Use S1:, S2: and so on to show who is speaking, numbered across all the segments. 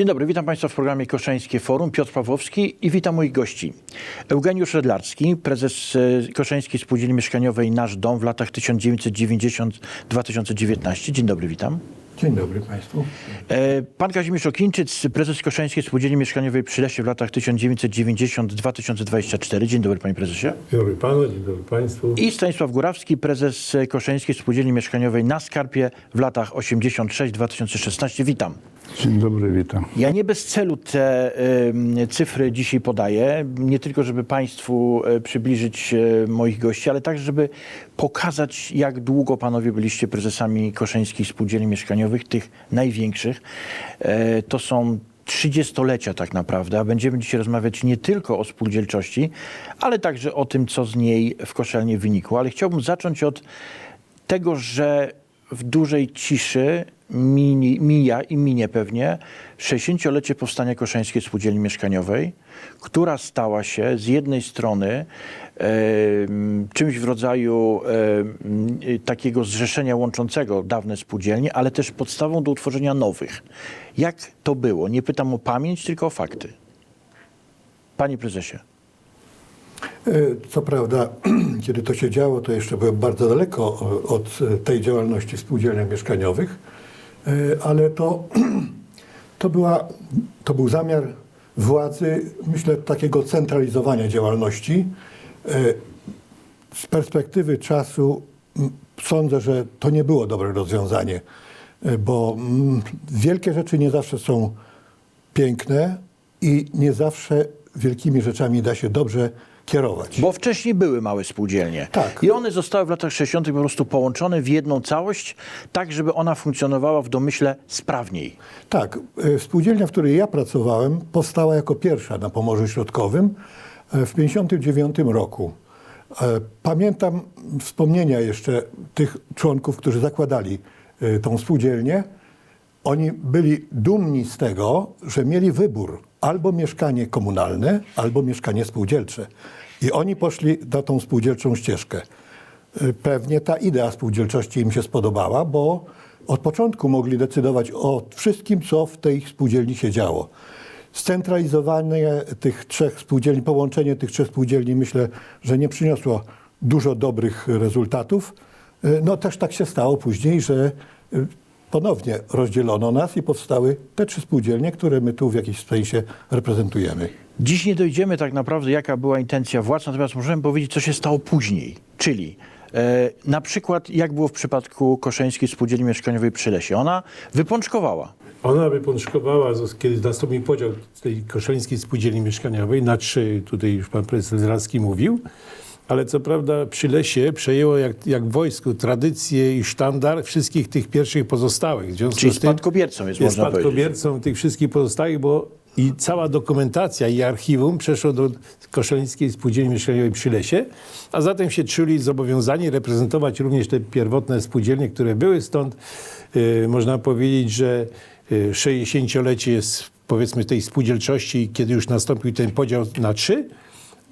S1: Dzień dobry, witam Państwa w programie Koszeńskie Forum. Piotr Pawłowski i witam moich gości. Eugeniusz Redlarski, prezes e, Koszeńskiej Spółdzielni Mieszkaniowej Nasz Dom w latach 1990-2019. Dzień dobry, witam.
S2: Dzień dobry Państwu.
S1: E, Pan Kazimierz Okińczyc, prezes Koszeńskiej Spółdzielni Mieszkaniowej przy Lesie w latach 1990-2024. Dzień dobry, panie prezesie.
S2: Dzień dobry Panu, dzień dobry Państwu.
S1: I Stanisław Górawski, prezes e, Koszeńskiej Spółdzielni Mieszkaniowej na Skarpie w latach 86-2016. Witam.
S3: Dzień dobry, witam.
S1: Ja nie bez celu te em, cyfry dzisiaj podaję, nie tylko żeby Państwu e, przybliżyć e, moich gości, ale także żeby pokazać, jak długo Panowie byliście prezesami Koszeńskich Spółdzielni Mieszkaniowych, tych największych. E, To są 30-lecia tak naprawdę, a będziemy dzisiaj rozmawiać nie tylko o spółdzielczości, ale także o tym, co z niej w Koszelnie wynikło. Ale chciałbym zacząć od tego, że w dużej ciszy mini, mija i minie pewnie 60-lecie powstania Koszeńskiej Spółdzielni Mieszkaniowej, która stała się z jednej strony em, czymś w rodzaju em, takiego zrzeszenia łączącego dawne spółdzielnie, ale też podstawą do utworzenia nowych. Jak to było? Nie pytam o pamięć, tylko o fakty. Panie prezesie.
S2: E, Co prawda, kiedy to się działo, to jeszcze byłem bardzo daleko o- od e, tej działalności w spółdzielniach mieszkaniowych, E, ale to, to, była, to był zamiar władzy, myślę, takiego centralizowania działalności. E, Z perspektywy czasu sądzę, że to nie było dobre rozwiązanie, e, bo wielkie rzeczy nie zawsze są piękne i nie zawsze wielkimi rzeczami da się dobrze kierować.
S1: Bo wcześniej były małe spółdzielnie.
S2: Tak.
S1: I one zostały w latach 60. po prostu połączone w jedną całość, tak żeby ona funkcjonowała w domyśle sprawniej.
S2: Tak, e, spółdzielnia, w której ja pracowałem, powstała jako pierwsza na Pomorzu Środkowym e, w 1959 roku. E, Pamiętam wspomnienia jeszcze tych członków, którzy zakładali tą spółdzielnię. Oni byli dumni z tego, że mieli wybór albo mieszkanie komunalne, albo mieszkanie spółdzielcze. I oni poszli na tą spółdzielczą ścieżkę. Y, Pewnie ta idea spółdzielczości im się spodobała, bo od początku mogli decydować o wszystkim, co w tej spółdzielni się działo. Scentralizowanie tych trzech spółdzielni, połączenie tych trzech spółdzielni myślę, że nie przyniosło dużo dobrych rezultatów. Y, No też tak się stało później, że y, ponownie rozdzielono nas i powstały te trzy spółdzielnie, które my tu w jakiś sensie reprezentujemy.
S1: Dziś nie dojdziemy tak naprawdę, jaka była intencja władz, natomiast możemy powiedzieć, co się stało później. Czyli e, na przykład, jak było w przypadku Koszeńskiej Spółdzielni Mieszkaniowej przy Lesie. Ona wypączkowała.
S4: Ona wypączkowała, kiedy nastąpił podział tej koszalińskiej spółdzielni mieszkaniowej na trzy, tutaj już pan prezes Zralski mówił, ale co prawda przy lesie przejęło jak, jak w wojsku tradycje i sztandar wszystkich tych pierwszych pozostałych. W związku
S1: Czyli
S4: z tym
S1: spadkobiercą jest,
S4: jest
S1: można powiedzieć.
S4: spadkobiercą tych wszystkich pozostałych, bo i cała dokumentacja i archiwum przeszło do Koszalińskiej Spółdzielni Mieszkaniowej przy lesie, a zatem się czuli zobowiązani reprezentować również te pierwotne spółdzielnie, które były stąd. Yy, można powiedzieć, że yy, 60-lecie jest powiedzmy tej spółdzielczości, kiedy już nastąpił ten podział na trzy,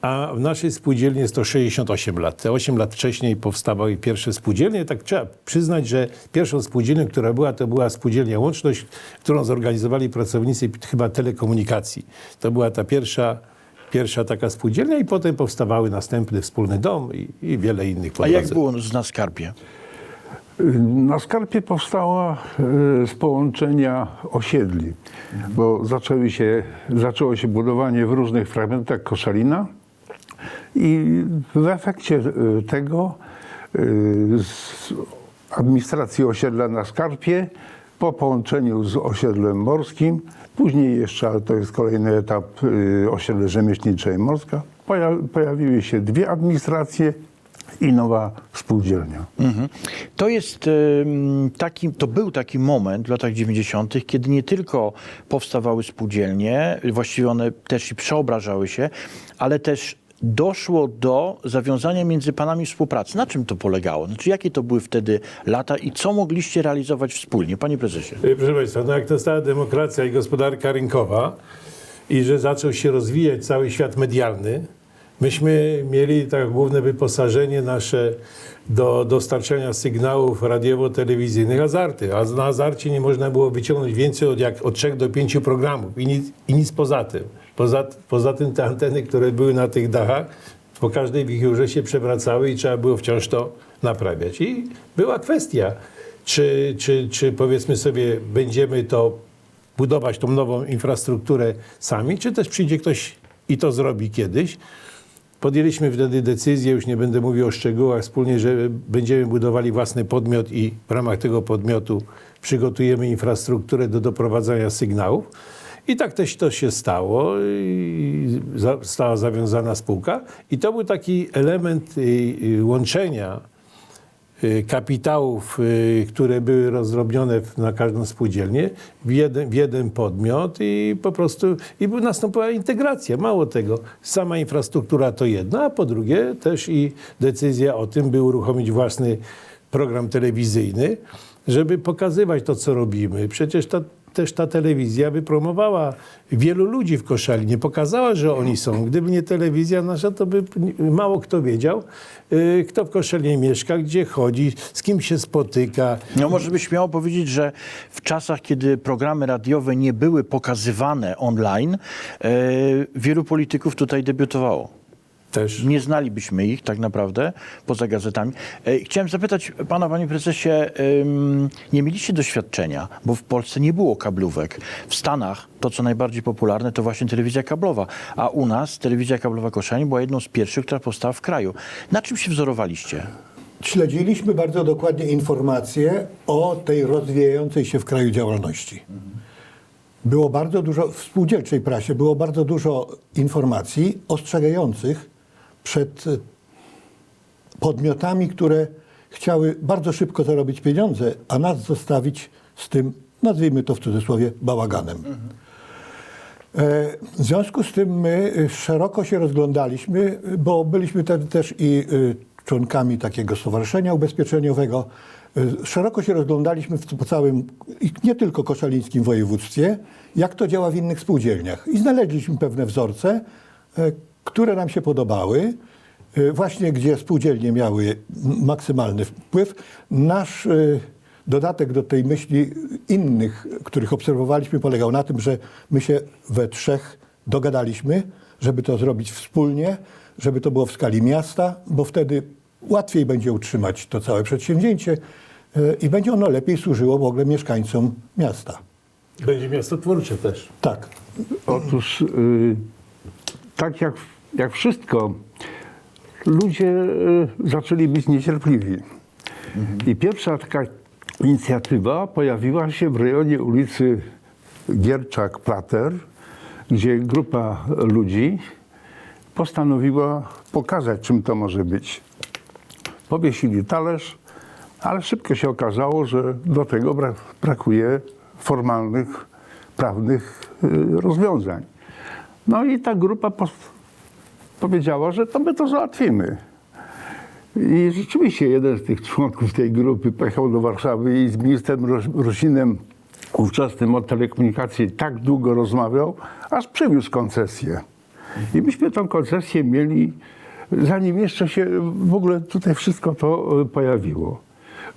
S4: a w naszej spółdzielni jest to 68 lat. Te 8 lat wcześniej powstawały pierwsze spółdzielnie. Tak trzeba przyznać, że pierwszą spółdzielnią, która była, to była spółdzielnia Łączność, którą zorganizowali pracownicy chyba telekomunikacji. To była ta pierwsza, pierwsza taka spółdzielnia i potem powstawały następny wspólny dom i, i wiele innych
S1: A jak było na Skarpie?
S3: Na Skarpie powstała e, z połączenia osiedli, bo zaczęły się, zaczęło się budowanie w różnych fragmentach Koszalina i w efekcie e, tego e, z administracji osiedla na Skarpie po połączeniu z osiedlem morskim, później jeszcze, ale to jest kolejny etap, e, osiedle rzemieślnicze i morska, poja- pojawiły się dwie administracje i nowa spółdzielnia.
S1: Mhm. To jest taki, to był taki moment w latach 90., kiedy nie tylko powstawały spółdzielnie, właściwie one też i przeobrażały się, ale też doszło do zawiązania między panami współpracy. Na czym to polegało? Znaczy, jakie to były wtedy lata i co mogliście realizować wspólnie? Panie prezesie.
S4: Y, Proszę Państwa, no jak to stała demokracja i gospodarka rynkowa i że zaczął się rozwijać cały świat medialny, Myśmy mieli tak główne wyposażenie nasze do dostarczania sygnałów radiowo-telewizyjnych Azarty, a na Azarcie nie można było wyciągnąć więcej od, jak, od 3 do 5 programów i nic, i nic poza tym. Poza, poza tym te anteny, które były na tych dachach, po każdej wichurze się przewracały i trzeba było wciąż to naprawiać. I była kwestia, czy, czy, czy powiedzmy sobie, będziemy to budować tą nową infrastrukturę sami, czy też przyjdzie ktoś i to zrobi kiedyś. Podjęliśmy wtedy decyzję, już nie będę mówił o szczegółach, wspólnie, że będziemy budowali własny podmiot i w ramach tego podmiotu przygotujemy infrastrukturę do doprowadzania sygnałów. I tak też to się stało. Została zawiązana spółka. I to był taki element y, y, łączenia kapitałów, y, które były rozdrobnione na każdą spółdzielnię w jeden, w jeden podmiot i po prostu i nastąpiła integracja. Mało tego, sama infrastruktura to jedno, a po drugie też i decyzja o tym, by uruchomić własny program telewizyjny, żeby pokazywać to, co robimy. Przecież ta, też ta telewizja wypromowała wielu ludzi w Koszalinie, pokazała, że oni są. Gdyby nie telewizja nasza, to by mało kto wiedział, y, kto w Koszalinie mieszka, gdzie chodzi, z kim się spotyka.
S1: No może by śmiało powiedzieć, że w czasach, kiedy programy radiowe nie były pokazywane online, e, wielu polityków tutaj debiutowało.
S4: Też.
S1: Nie znalibyśmy ich tak naprawdę poza gazetami. E, Chciałem zapytać pana, panie prezesie, nie mieliście doświadczenia, bo w Polsce nie było kablówek. W Stanach to, co najbardziej popularne, to właśnie telewizja kablowa, a u nas telewizja kablowa Koszalin była jedną z pierwszych, która powstała w kraju. Na czym się wzorowaliście?
S2: Śledziliśmy bardzo dokładnie informacje o tej rozwijającej się w kraju działalności. Było bardzo dużo, w spółdzielczej prasie było bardzo dużo informacji ostrzegających przed e, podmiotami, które chciały bardzo szybko zarobić pieniądze, a nas zostawić z tym, nazwijmy to w cudzysłowie, bałaganem. E, W związku z tym my y, szeroko się rozglądaliśmy, bo byliśmy te, też i członkami takiego stowarzyszenia ubezpieczeniowego. Szeroko się rozglądaliśmy po całym, nie tylko koszalińskim województwie, jak to działa w innych spółdzielniach. I znaleźliśmy pewne wzorce, e, które nam się podobały, y, właśnie gdzie spółdzielnie miały maksymalny wpływ. Nasz y, dodatek do tej myśli innych, których obserwowaliśmy, polegał na tym, że my się we trzech dogadaliśmy, żeby to zrobić wspólnie, żeby to było w skali miasta, bo wtedy łatwiej będzie utrzymać to całe przedsięwzięcie y, i będzie ono lepiej służyło w ogóle mieszkańcom miasta.
S4: Będzie miasto twórcze też.
S2: Tak.
S3: Otóż y, tak jak, jak wszystko, ludzie y, zaczęli być niecierpliwi. I pierwsza taka inicjatywa pojawiła się w rejonie ulicy Gierczak-Plater, gdzie grupa ludzi postanowiła pokazać, czym to może być. Powiesili talerz, ale szybko się okazało, że do tego bra- brakuje formalnych, prawnych y, rozwiązań. No i ta grupa powiedziała, że to my to załatwimy. I rzeczywiście jeden z tych członków tej grupy pojechał do Warszawy i z ministrem Ros- Rosinem, ówczesnym od telekomunikacji, tak długo rozmawiał, aż przywiózł koncesję. I myśmy tą koncesję mieli, zanim jeszcze się w ogóle tutaj wszystko to e, pojawiło.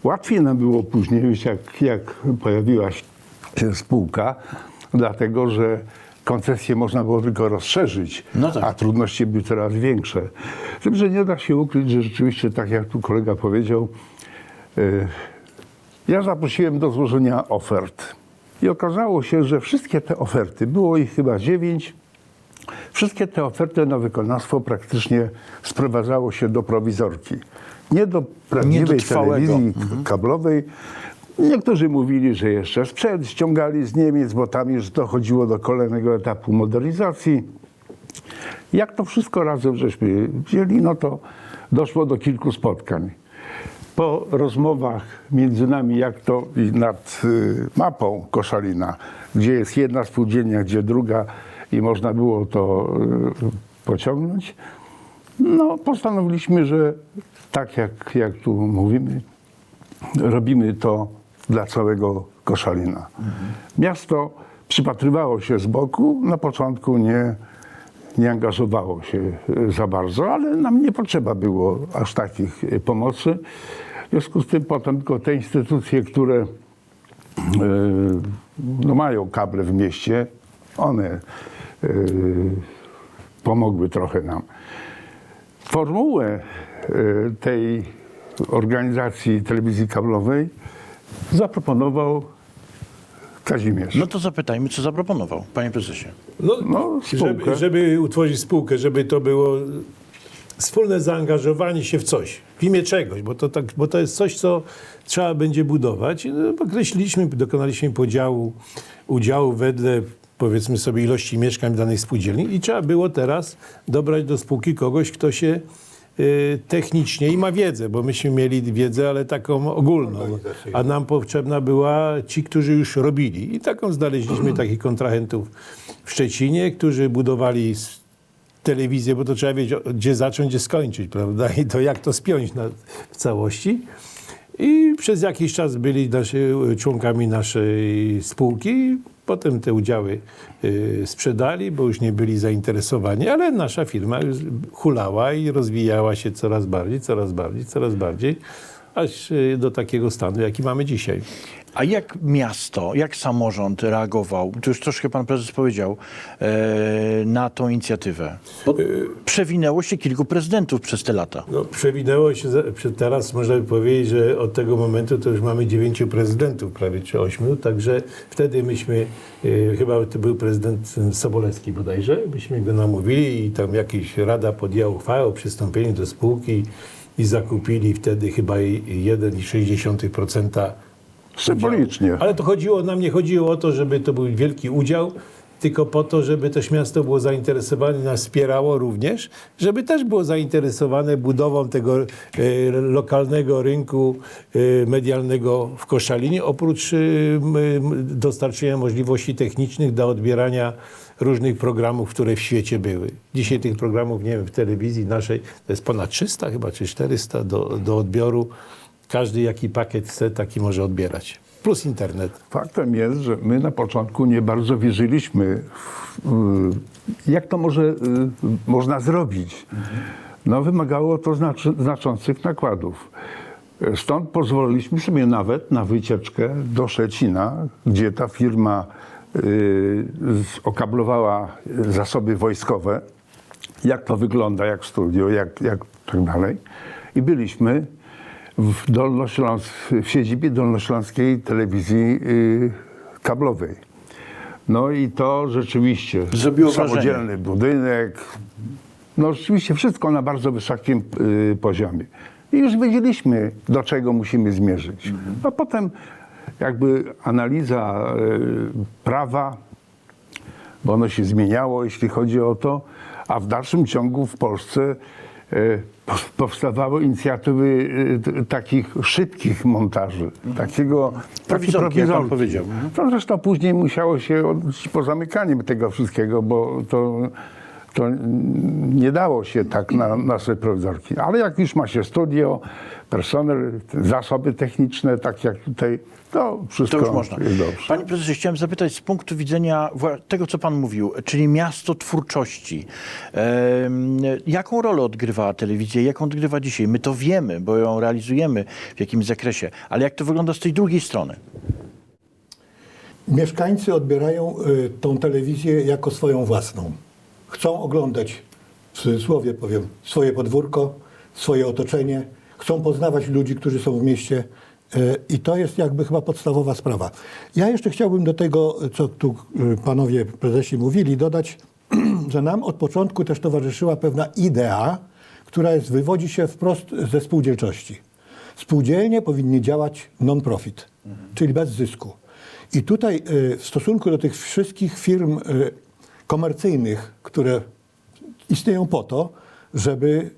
S3: Łatwiej nam było później, już jak, jak pojawiła się spółka, dlatego że koncesję można było tylko rozszerzyć,
S1: No tak.
S3: a trudności były coraz większe. Z tym, że nie da się ukryć, że rzeczywiście, tak jak tu kolega powiedział, y, ja zaprosiłem do złożenia ofert. I okazało się, że wszystkie te oferty, było ich chyba dziewięć, wszystkie te oferty na wykonawstwo praktycznie sprowadzało się do prowizorki. Nie do prawdziwej
S1: trwałego.
S3: telewizji kablowej. Niektórzy mówili, że jeszcze sprzęt ściągali z Niemiec, bo tam już dochodziło do kolejnego etapu modernizacji. Jak to wszystko razem żeśmy wzięli, no to doszło do kilku spotkań. Po rozmowach między nami, jak to nad y, mapą Koszalina, gdzie jest jedna spółdzielnia, gdzie druga i można było to y, pociągnąć, no postanowiliśmy, że tak jak, jak tu mówimy, robimy to dla całego Koszalina. Miasto przypatrywało się z boku, na początku nie, nie angażowało się e, za bardzo, ale nam nie potrzeba było aż takich e, pomocy. W związku z tym potem tylko te instytucje, które e, no mają kable w mieście, one pomogły trochę nam. Formułę tej organizacji telewizji kablowej zaproponował Kazimierz.
S1: No to zapytajmy, co zaproponował, panie prezesie.
S4: No,
S3: No, spółkę.
S4: żeby, żeby utworzyć spółkę, żeby to było wspólne zaangażowanie się w coś, w imię czegoś, bo to, tak, bo to jest coś, co trzeba będzie budować. No, określiliśmy, dokonaliśmy podziału udziału wedle powiedzmy sobie ilości mieszkań w danej spółdzielni i trzeba było teraz dobrać do spółki kogoś, kto się technicznie i ma wiedzę, bo myśmy mieli wiedzę, ale taką ogólną, a nam potrzebna była ci, którzy już robili i taką znaleźliśmy takich kontrahentów w Szczecinie, którzy budowali telewizję, bo to trzeba wiedzieć, gdzie zacząć, gdzie skończyć, prawda? I to jak to spiąć na, w całości. I przez jakiś czas byli naszy, członkami naszej spółki. Potem te udziały y, sprzedali, bo już nie byli zainteresowani, ale nasza firma hulała i rozwijała się coraz bardziej, coraz bardziej, coraz bardziej, aż y, do takiego stanu, jaki mamy dzisiaj.
S1: A jak miasto, jak samorząd reagował, to już troszkę pan prezes powiedział, e, na tą inicjatywę? Bo przewinęło się kilku prezydentów przez te lata.
S4: No, przewinęło się, teraz można by powiedzieć, że od tego momentu to już mamy dziewięciu prezydentów, prawie czy ośmiu, także wtedy myśmy, y, chyba to był prezydent Sobolewski bodajże, myśmy go namówili i tam jakaś rada podjęła uchwałę o przystąpieniu do spółki i zakupili wtedy chyba i- 1,6%
S3: Symbolicznie.
S4: ale to chodziło, nam nie chodziło o to, żeby to był wielki udział, tylko po to, żeby też miasto było zainteresowane, nas wspierało również, żeby też było zainteresowane budową tego e, lokalnego rynku e, medialnego w Koszalinie, oprócz e, dostarczenia możliwości technicznych do odbierania różnych programów, które w świecie były. Dzisiaj tych programów, nie wiem, w telewizji naszej to jest ponad 300 chyba, czy 400 do, do odbioru. Każdy jaki pakiet chce, taki może odbierać. Plus internet.
S3: Faktem jest, że my na początku nie bardzo wierzyliśmy, w, jak to może y, można zrobić. No, wymagało to znaczy, znaczących nakładów. Stąd pozwoliliśmy sobie nawet na wycieczkę do Szczecina, gdzie ta firma y, okablowała zasoby wojskowe, jak to wygląda, jak studio, jak, jak tak dalej. I byliśmy w, Dolnośląs, w siedzibie Dolnośląskiej Telewizji y, Kablowej. No i to rzeczywiście
S1: Zrobiło wrażenie.
S3: samodzielny budynek. No rzeczywiście wszystko na bardzo wysokim y, poziomie. I już wiedzieliśmy, do czego musimy zmierzyć. A potem jakby analiza y, prawa, bo ono się zmieniało, jeśli chodzi o to, a w dalszym ciągu w Polsce po- powstawały inicjatywy e, takich szybkich montaży, takiego takie
S1: Prowizorki, jak pan powiedział.
S3: To zresztą później musiało się odbyć po zamykaniem tego wszystkiego, bo to, to nie dało się tak na nasze prowizorki. Ale jak już ma się studio, personel, zasoby techniczne, tak jak tutaj, to wszystko
S1: To już można.
S3: jest dobrze.
S1: Panie prezesie, chciałem zapytać z punktu widzenia tego, co pan mówił, czyli miasto twórczości. Jaką rolę odgrywa telewizja? Jaką odgrywa dzisiaj? My to wiemy, bo ją realizujemy w jakimś zakresie, ale jak to wygląda z tej drugiej strony?
S2: Mieszkańcy odbierają y, tą telewizję jako swoją własną. Chcą oglądać, w cudzysłowie powiem, swoje podwórko, swoje otoczenie. Chcą poznawać ludzi, którzy są w mieście. y, I to jest jakby chyba podstawowa sprawa. Ja jeszcze chciałbym do tego, co tu y, panowie prezesi mówili, dodać, że nam od początku też towarzyszyła pewna idea, która jest, wywodzi się wprost ze spółdzielczości. Spółdzielnie powinny działać non-profit, czyli bez zysku. I tutaj y, w stosunku do tych wszystkich firm komercyjnych, które istnieją po to, żeby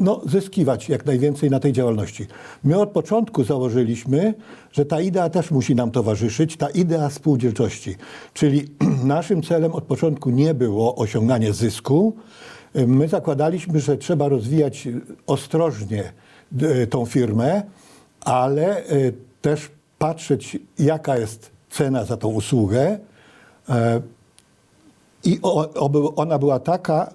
S2: no, zyskiwać jak najwięcej na tej działalności. My od początku założyliśmy, że ta idea też musi nam towarzyszyć, ta idea spółdzielczości. Czyli naszym celem od początku nie było osiąganie zysku. My zakładaliśmy, że trzeba rozwijać ostrożnie d- tą firmę, ale y, też patrzeć, jaka jest cena za tą usługę, e, i ona była taka,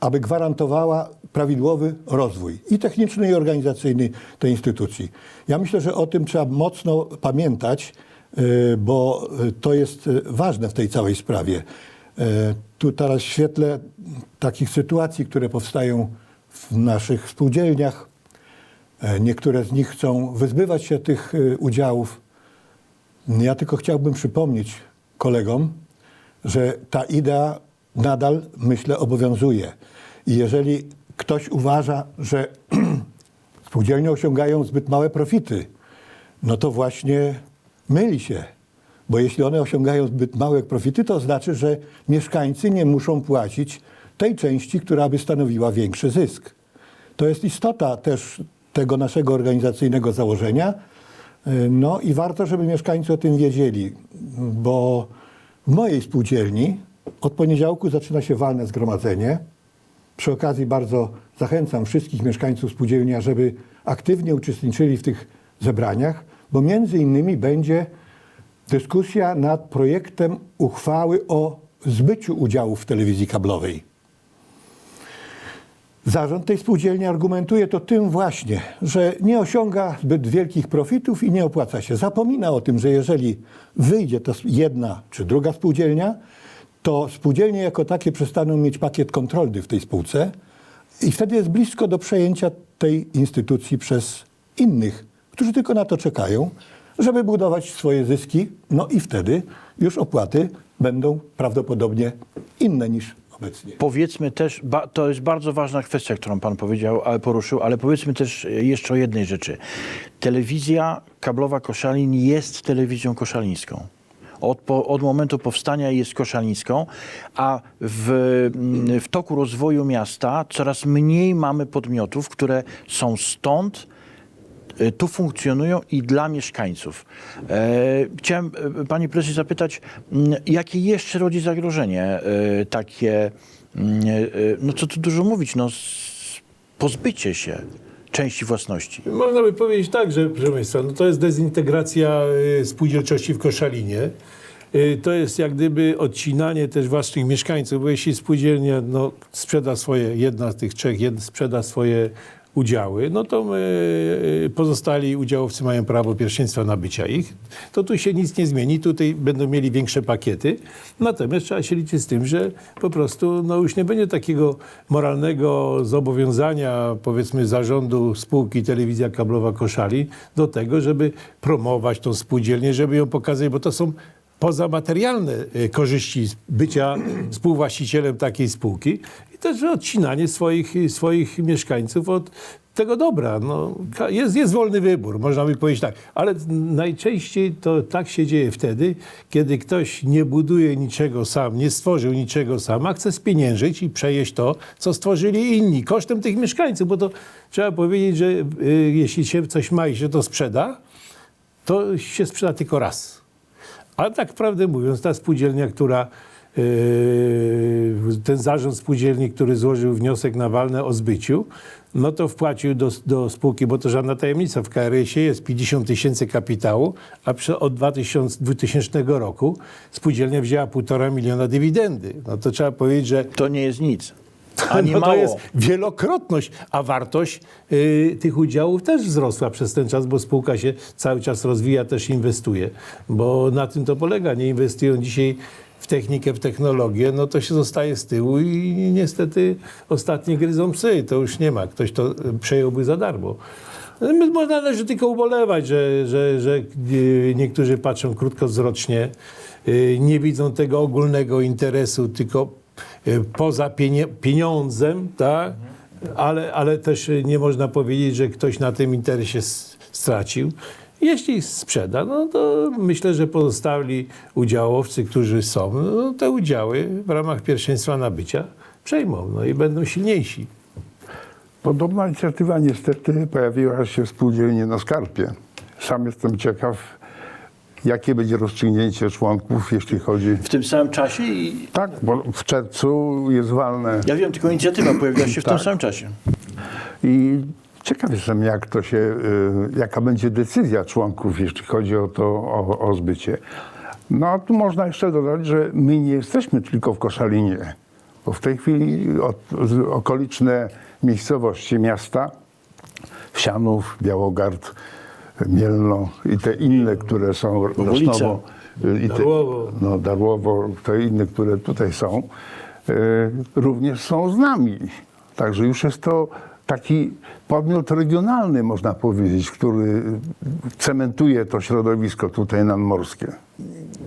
S2: aby gwarantowała prawidłowy rozwój i techniczny, i organizacyjny tej instytucji. Ja myślę, że o tym trzeba mocno pamiętać, y, bo to jest y, ważne w tej całej sprawie. Y, Tu teraz w świetle takich sytuacji, które powstają w naszych spółdzielniach, e, niektóre z nich chcą wyzbywać się tych udziałów. Ja tylko chciałbym przypomnieć kolegom, że ta idea nadal, myślę, obowiązuje. I jeżeli ktoś uważa, że spółdzielnie osiągają zbyt małe profity, no to właśnie myli się. Bo jeśli one osiągają zbyt małe profity, to znaczy, że mieszkańcy nie muszą płacić tej części, która by stanowiła większy zysk. To jest istota też tego naszego organizacyjnego założenia. No i warto, żeby mieszkańcy o tym wiedzieli, bo w mojej spółdzielni od poniedziałku zaczyna się walne zgromadzenie. Przy okazji bardzo zachęcam wszystkich mieszkańców spółdzielni, żeby aktywnie uczestniczyli w tych zebraniach, bo między innymi będzie dyskusja nad projektem uchwały o zbyciu udziałów w telewizji kablowej. Zarząd tej spółdzielni argumentuje to tym właśnie, że nie osiąga zbyt wielkich profitów i nie opłaca się. Zapomina o tym, że jeżeli wyjdzie to jedna czy druga spółdzielnia, to spółdzielnie jako takie przestaną mieć pakiet kontrolny w tej spółce i wtedy jest blisko do przejęcia tej instytucji przez innych, którzy tylko na to czekają, żeby budować swoje zyski. No i wtedy już opłaty będą prawdopodobnie inne niż obecnie.
S1: Powiedzmy też, ba, to jest bardzo ważna kwestia, którą pan powiedział, poruszył, ale powiedzmy też jeszcze o jednej rzeczy. Telewizja kablowa Koszalin jest telewizją koszalińską. Od, po, od momentu powstania jest koszalińską, a w, w toku rozwoju miasta coraz mniej mamy podmiotów, które są stąd, tu funkcjonują i dla mieszkańców. E, chciałem e, pani prezes zapytać, mm, jakie jeszcze rodzi zagrożenie e, takie, mm, no co tu dużo mówić, no pozbycie się części własności.
S4: Można by powiedzieć tak, że proszę Państwa, no to jest dezintegracja y, spółdzielczości w Koszalinie. Y, To jest jak gdyby odcinanie też własnych mieszkańców, bo jeśli spółdzielnia no, sprzeda swoje, jedna z tych trzech jed, sprzeda swoje udziały, no to my, y, pozostali udziałowcy mają prawo pierwszeństwa nabycia ich. To tu się nic nie zmieni, tutaj będą mieli większe pakiety. Natomiast trzeba się liczyć z tym, że po prostu no, już nie będzie takiego moralnego zobowiązania, powiedzmy, zarządu spółki Telewizja Kablowa Koszali do tego, żeby promować tą spółdzielnię, żeby ją pokazać, bo to są pozamaterialne y, korzyści bycia współwłaścicielem takiej spółki i też odcinanie swoich, swoich mieszkańców od tego dobra. No, jest, jest wolny wybór, można by powiedzieć tak, ale najczęściej to tak się dzieje wtedy, kiedy ktoś nie buduje niczego sam, nie stworzył niczego sam, a chce spieniężyć i przejeść to, co stworzyli inni, kosztem tych mieszkańców, bo to trzeba powiedzieć, że y, jeśli się coś ma i się to sprzeda, to się sprzeda tylko raz. Ale tak prawdę mówiąc, ta spółdzielnia, która yy, ten zarząd spółdzielni, który złożył wniosek na walne o zbyciu, no to wpłacił do, do spółki, bo to żadna tajemnica, w KRS-ie jest 50 tysięcy kapitału, a od 2000, 2000 roku spółdzielnia wzięła 1,5 miliona dywidendy. No to trzeba powiedzieć, że
S1: To nie jest nic. Ani
S4: no to
S1: mało.
S4: jest wielokrotność, a wartość y, tych udziałów też wzrosła przez ten czas, bo spółka się cały czas rozwija, też inwestuje. Bo na tym to polega. Nie inwestują dzisiaj w technikę, w technologię, no to się zostaje z tyłu i niestety ostatnie gryzą psy. To już nie ma. Ktoś to y, przejąłby za darmo. My- Można należy tylko ubolewać, że, że, że y, niektórzy patrzą krótkowzrocznie, nie widzą tego ogólnego interesu, tylko poza pienie, pieniądzem, tak? ale, ale też y, nie można powiedzieć, że ktoś na tym interesie stracił. Jeśli sprzeda, no to myślę, że pozostali udziałowcy, którzy są, no te udziały w ramach pierwszeństwa nabycia przejmą no i będą silniejsi.
S3: Podobna inicjatywa niestety pojawiła się w spółdzielni na Skarpie. Sam jestem ciekaw, jakie będzie rozstrzygnięcie członków, jeśli chodzi...
S1: W tym samym czasie i
S3: Tak, bo w czerwcu jest walne
S1: ja wiem, tylko inicjatywa pojawiła się w tym
S3: Tak.
S1: samym czasie.
S3: i ciekaw jestem, jak to się, y, jaka będzie decyzja członków, jeśli chodzi o to, o, o zbycie. No a tu można jeszcze dodać, że my nie jesteśmy tylko w Koszalinie, bo w tej chwili od, okoliczne miejscowości miasta, Wsianów, Białogard, Mielno i te inne, które są. Lesznowo, i te,
S4: Darłowo.
S3: no, Darłowo, te inne, które tutaj są, e, również są z nami. Także już jest to taki podmiot regionalny, można powiedzieć, który cementuje to środowisko tutaj nadmorskie.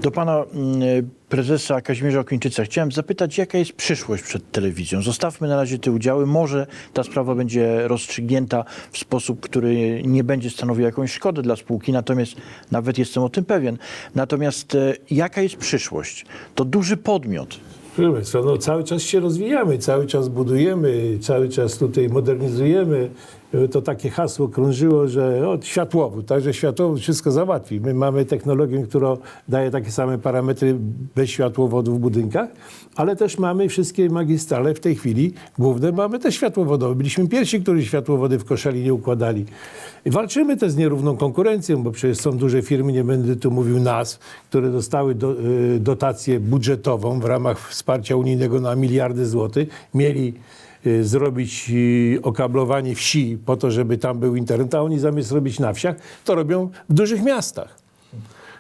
S1: Do pana mm, prezesa Kazimierza Okończyca chciałem zapytać, jaka jest przyszłość przed telewizją? Zostawmy na razie te udziały. Może ta sprawa będzie rozstrzygnięta w sposób, który nie będzie stanowił jakąś szkodę dla spółki, natomiast nawet jestem o tym pewien. Natomiast e, jaka jest przyszłość? To duży podmiot.
S4: Państwa, no, cały czas się rozwijamy, cały czas budujemy, cały czas tutaj modernizujemy. To takie hasło krążyło, że od światłowód, także światłowód wszystko załatwi. My mamy technologię, która daje takie same parametry bez światłowodu w budynkach, ale też mamy wszystkie magistrale w tej chwili, główne mamy też światłowodowe. Byliśmy pierwsi, którzy światłowody w Koszalinie układali. I walczymy też z nierówną konkurencją, bo przecież są duże firmy, nie będę tu mówił nas, które dostały do, y, dotację budżetową w ramach wsparcia unijnego na miliardy złotych. Mieli y, zrobić y, okablowanie wsi po to, żeby tam był internet, a oni zamiast robić na wsiach, to robią w dużych miastach.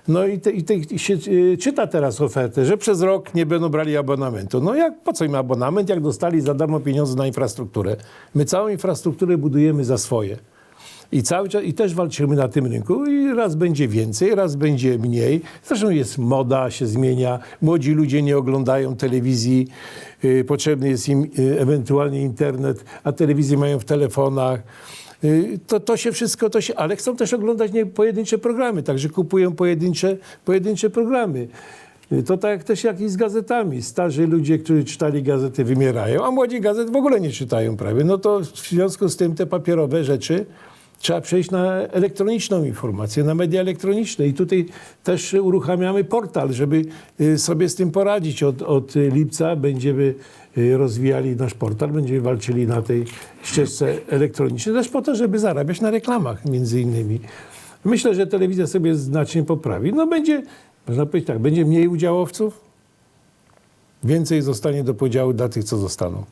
S4: No i, te, i, te, się y, czyta teraz ofertę, że przez rok nie będą brali abonamentu. No jak, po co im abonament, jak dostali za darmo pieniądze na infrastrukturę? My całą infrastrukturę budujemy za swoje. I cały czas, i też walczymy na tym rynku i raz będzie więcej, raz będzie mniej. Zresztą jest moda, się zmienia. Młodzi ludzie nie oglądają telewizji. Y, potrzebny jest im y, ewentualnie internet, a telewizję mają w telefonach. Y, To, to się wszystko, to się, ale chcą też oglądać nie pojedyncze programy, także kupują pojedyncze, pojedyncze programy. Y, To tak też jak i z gazetami. Starzy ludzie, którzy czytali gazety, wymierają, a młodzi gazet w ogóle nie czytają prawie. No to w związku z tym te papierowe rzeczy trzeba przejść na elektroniczną informację, na media elektroniczne. I tutaj też uruchamiamy portal, żeby y, sobie z tym poradzić. Od, od lipca będziemy y, rozwijali nasz portal, będziemy walczyli na tej ścieżce elektronicznej, też po to, żeby zarabiać na reklamach między innymi. Myślę, że telewizja sobie znacznie poprawi. No będzie, można powiedzieć tak, będzie mniej udziałowców, więcej zostanie do podziału dla tych, co zostaną.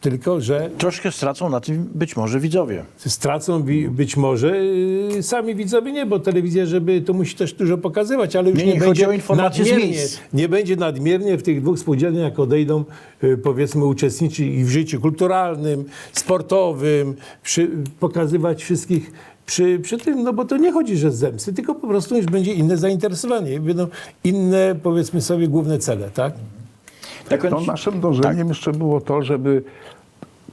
S4: Tylko, że
S1: Troszkę stracą na tym być może widzowie.
S4: stracą być może yy, sami widzowie nie, bo telewizja, żeby to musi też dużo pokazywać, ale już
S1: Nie,
S4: nie,
S1: nie,
S4: będzie nadmiernie, nie będzie nadmiernie w tych dwóch spółdzielniach, jak odejdą, yy, powiedzmy, uczestniczyć i w życiu kulturalnym, sportowym, przy, pokazywać wszystkich przy, przy tym, no bo to nie chodzi, że z zemsty, tylko po prostu już będzie inne zainteresowanie, będą inne, powiedzmy sobie, główne cele, tak?
S1: Tak
S3: No, naszym dążeniem jeszcze było to, żeby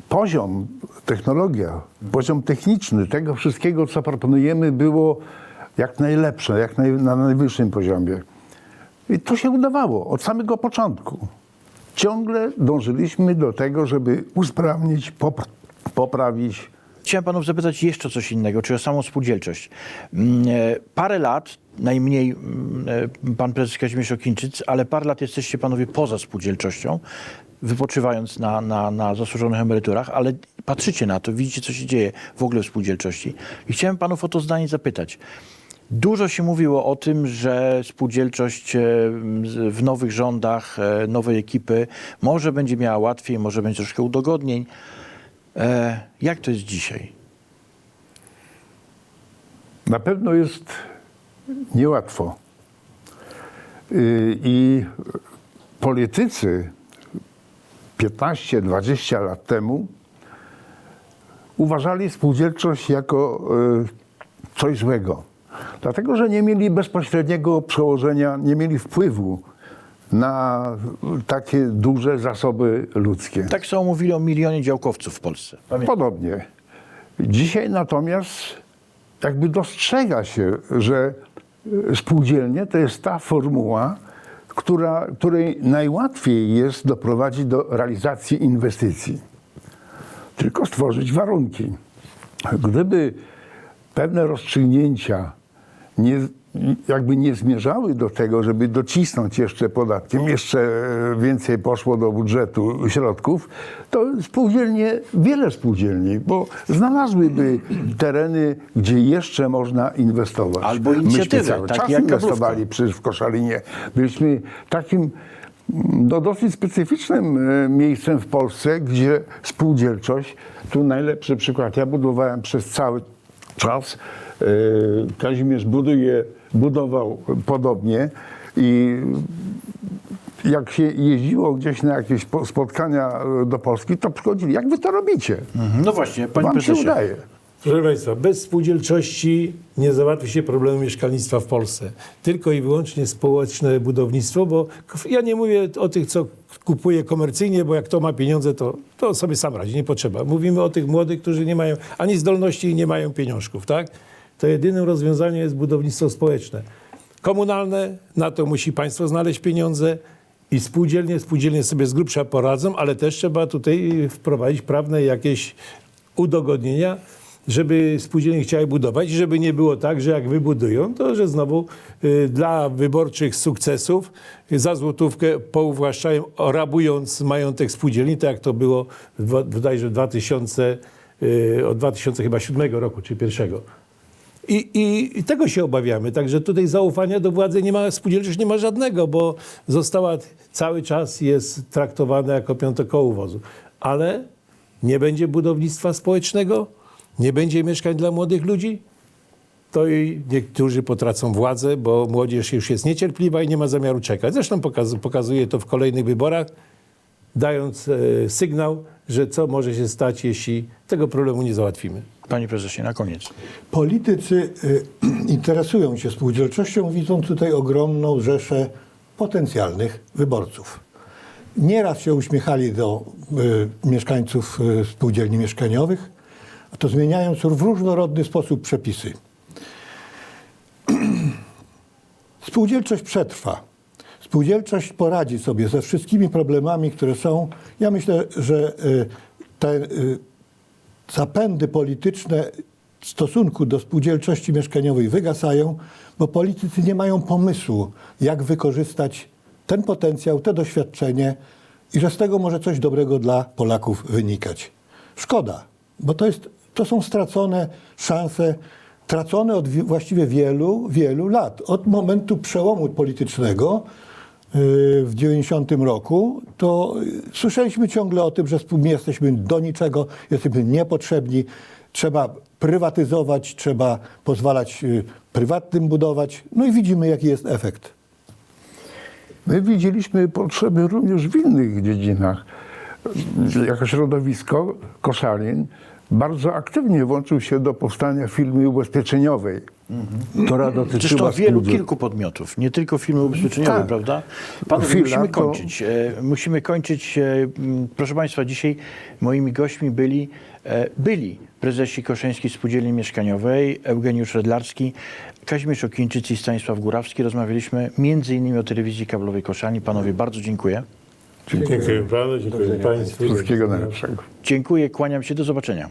S3: poziom, technologia, poziom techniczny tego wszystkiego, co proponujemy, było jak najlepsze, jak naj, na najwyższym poziomie. I to się udawało od samego początku. Ciągle dążyliśmy do tego, żeby usprawnić, pop- poprawić.
S1: Chciałem panów zapytać jeszcze coś innego, czy o samą spółdzielczość. Mm, e, Parę lat, najmniej mm, e, pan prezes Kazimierz Okińczyc, ale parę lat jesteście panowie poza spółdzielczością, wypoczywając na, na, na zasłużonych emeryturach, ale patrzycie na to, widzicie, co się dzieje w ogóle w spółdzielczości. I chciałem panów o to zdanie zapytać. Dużo się mówiło o tym, że spółdzielczość e, w nowych rządach, nowej ekipy może będzie miała łatwiej, może będzie troszkę udogodnień. E, jak to jest dzisiaj?
S3: Na pewno jest niełatwo. Yy, I politycy 15-20 lat temu uważali spółdzielczość jako yy, coś złego. Dlatego, że nie mieli bezpośredniego przełożenia, nie mieli wpływu na takie duże zasoby ludzkie.
S1: Tak samo mówili o milionie działkowców w Polsce.
S3: Podobnie. Dzisiaj natomiast jakby dostrzega się, że y, spółdzielnie to jest ta formuła, która, której najłatwiej jest doprowadzić do realizacji inwestycji. Tylko stworzyć warunki. Gdyby pewne rozstrzygnięcia nie, jakby nie zmierzały do tego, żeby docisnąć jeszcze podatkiem, jeszcze więcej poszło do budżetu środków, to spółdzielnie, wiele spółdzielni, bo znalazłyby tereny, gdzie jeszcze można inwestować.
S1: Albo inicjatywy,
S3: Myśmy cały
S1: tak
S3: czas
S1: jak
S3: inwestowali przecież w Koszalinie. Byliśmy takim no, dosyć specyficznym e, miejscem w Polsce, gdzie spółdzielczość, tu najlepszy przykład, ja budowałem przez cały czas, e, Kazimierz buduje, budował podobnie i jak się jeździło gdzieś na jakieś po- spotkania e, do Polski, to przychodzili, jak wy to robicie?
S1: No właśnie, panie
S3: Wam się udaje.
S4: Proszę Państwa, bez spółdzielczości nie załatwi się problemu mieszkalnictwa w Polsce. Tylko i wyłącznie społeczne budownictwo, bo ja nie mówię o tych, co kupuje komercyjnie, bo jak to ma pieniądze, to, to sobie sam radzi, nie potrzeba. Mówimy o tych młodych, którzy nie mają ani zdolności i nie mają pieniążków, tak? To jedynym rozwiązaniem jest budownictwo społeczne. Komunalne, na to musi państwo znaleźć pieniądze i spółdzielnie, spółdzielnie sobie z grubsza poradzą, ale też trzeba tutaj wprowadzić prawne jakieś udogodnienia, żeby spółdzielnie chciały budować, i żeby nie było tak, że jak wybudują, to że znowu y, dla wyborczych sukcesów y, za złotówkę pouwłaszczają, rabując majątek spółdzielni, tak jak to było w, bodajże w 2000, y, od 2007 roku, czy pierwszego. I, i, I tego się obawiamy. Także tutaj zaufania do władzy nie ma, spółdzielczość nie ma żadnego, bo została cały czas jest traktowana jako piątokoło wozu. Ale nie będzie budownictwa społecznego, nie będzie mieszkań dla młodych ludzi, to i niektórzy potracą władzę, bo młodzież już jest niecierpliwa i nie ma zamiaru czekać. Zresztą pokaz, pokazuje to w kolejnych wyborach, dając e, sygnał, że co może się stać, jeśli tego problemu nie załatwimy.
S1: Panie prezesie, na koniec.
S2: Politycy y, interesują się spółdzielczością, widzą tutaj ogromną rzeszę potencjalnych wyborców. Nieraz się uśmiechali do y, mieszkańców y, spółdzielni mieszkaniowych, a to zmieniając w różnorodny sposób przepisy. Spółdzielczość przetrwa. Spółdzielczość poradzi sobie ze wszystkimi problemami, które są. Ja myślę, że y, te zapędy polityczne w stosunku do spółdzielczości mieszkaniowej wygasają, bo politycy nie mają pomysłu, jak wykorzystać ten potencjał, to doświadczenie i że z tego może coś dobrego dla Polaków wynikać. Szkoda, bo to, jest, to są stracone szanse, tracone od wi- właściwie wielu, wielu lat. Od momentu przełomu politycznego w 90 roku, to słyszeliśmy ciągle o tym, że jesteśmy do niczego, jesteśmy niepotrzebni, trzeba prywatyzować, trzeba pozwalać y, prywatnym budować. No i widzimy, jaki jest efekt.
S3: My widzieliśmy potrzeby również w innych dziedzinach. Jako środowisko Koszalin bardzo aktywnie włączył się do powstania firmy ubezpieczeniowej, która
S1: Zresztą
S3: dotyczyła
S1: wielu,
S3: spółdziel-
S1: kilku podmiotów, nie tylko firmy ubezpieczeniowe,
S3: Tak.
S1: prawda? Panowie, musimy
S3: to-
S1: kończyć. E, musimy kończyć. Proszę Państwa, dzisiaj moimi gośćmi byli, e, byli prezesi Koszeńskiej Spółdzielni Mieszkaniowej, Eugeniusz Redlarski, Kazimierz Okińczyc i Stanisław Górawski. Rozmawialiśmy między innymi o telewizji kablowej Koszalni. Panowie, bardzo dziękuję.
S4: Dziękuję panu, dziękuję państwu.
S3: Wszystkiego najlepszego.
S1: Dziękuję, kłaniam się, do zobaczenia.